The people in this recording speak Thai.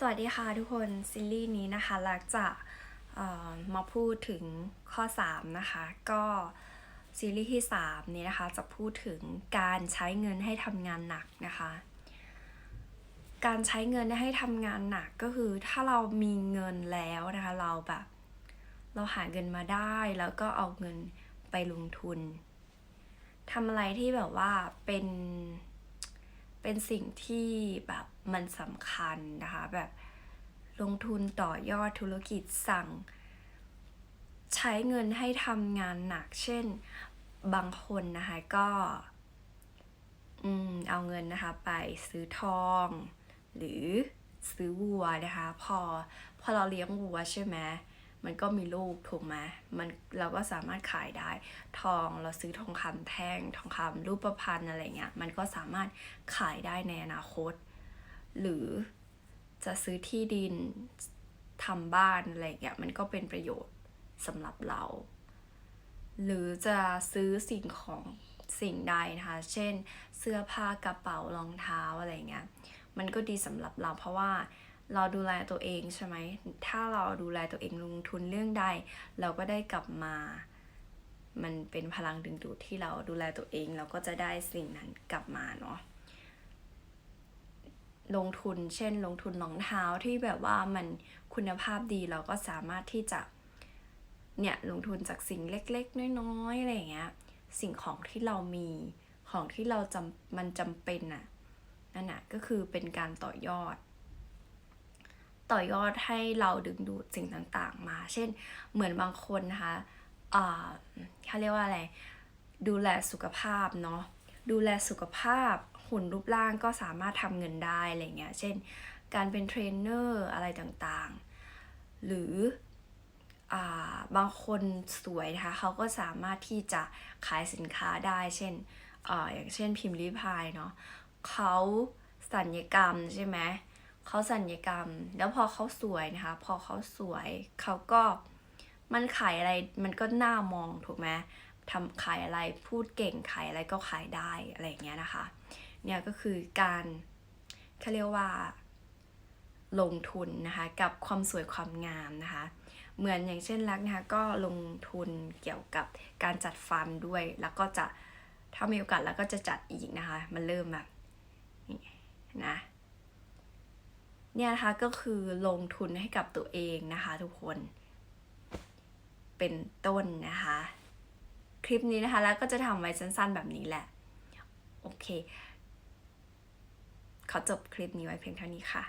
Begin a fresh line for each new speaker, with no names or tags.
สวัสดีค่ะทุกคนซีรีส์นี้นะคะลักจะเอ่อมาพูดถึงข้อ 3 นะคะ ก็ซีรีส์ที่ 3 นี้นะคะ จะพูดถึงการใช้เงินให้ทำงานหนักนะคะ การใช้เงินให้ทำงานหนักก็คือถ้าเรามีเงินแล้วนะคะ เราแบบ เราหาเงินมาได้แล้วก็เอาเงินไปลงทุนทำอะไรที่แบบว่าเป็น เป็นสิ่งที่แบบมันสำคัญนะคะ แบบลงทุนต่อยอดธุรกิจสั่ง ใช้เงินให้ทำงานหนัก เช่นบางคนนะคะก็อืมเอาเงินนะคะไปซื้อทอง หรือซื้อวัวนะคะ พอพอเราเลี้ยงวัวใช่ไหม มันก็มีลูกถูกไหมมันเราก็สามารถขายได้ ทองเราซื้อทองคำแท่ง ทองคำรูปพรรณอะไรเงี้ย มันก็สามารถขายได้ในอนาคต หรือจะซื้อที่ดินทำบ้านอะไรเงี้ย มันก็เป็นประโยชน์สำหรับเรา หรือจะซื้อสิ่งของสิ่งใดนะคะ เช่น เสื้อผ้ากระเป๋ารองเท้าอะไรเงี้ย มันก็ดีสำหรับเราเพราะว่า เราดูแลตัวเองใช่ไหม ถ้าเราดูแลตัวเองลงทุนเรื่องใด เราก็ได้กลับมา มันเป็นพลังดึงดูดที่เราดูแลตัวเอง เราก็จะได้สิ่งนั้นกลับมาเนาะ ลงทุนเช่น ลงทุนรองเท้าที่แบบว่ามันคุณภาพดีเราก็สามารถที่จะเนี่ยลงทุนจากสิ่งเล็ก ๆ น้อยๆอะไรอย่างเงี้ย สิ่งของที่เรามีของที่เราจำมันจำเป็นน่ะนั่นน่ะก็คือเป็นการต่อยอด ต่อยอดให้เราดึงดูดสิ่งต่างๆ มา เช่นเหมือนบางคนนะคะเขาเรียกว่าอะไร ดูแลสุขภาพเนาะดูแลสุขภาพหุ่นรูปร่างก็สามารถทำเงินได้อะไรเงี้ย เช่น การเป็นเทรนเนอร์อะไรต่างๆ หรืออ่าบางคนสวยนะคะเขาก็สามารถที่จะขายสินค้าได้ เช่นอ่าอย่างเช่นพิมพ์ริพายเนาะเขาสัญญกรรมใช่ไหม เขาสัญญกรรม แล้วพอเขาสวยนะคะ พอเขาสวยเขาก็มันขายอะไรมันก็น่ามองถูกไหมทำขายอะไรพูดเก่งขายอะไรก็ขายได้อะไรอย่างเงี้ยนะคะ เนี่ยก็คือการเขาเรียกว่า ลงทุนนะคะ กับความสวยความงามนะคะ เหมือนอย่างเช่นรักนะคะก็ลงทุนเกี่ยวกับการจัดฟันด้วย แล้วก็จะถ้ามีโอกาสแล้วก็จะจัดอีกนะคะ มันเริ่มแบบนี่นะ เนี่ยนะคะก็คือลงทุนให้กับตัวเองนะคะ ทุกคน เป็นต้นนะคะ คลิปนี้นะคะแล้วก็จะทำไว้สั้นๆแบบนี้แหละ โอเค ขอจบคลิปนี้ไว้เพียงเท่านี้ค่ะ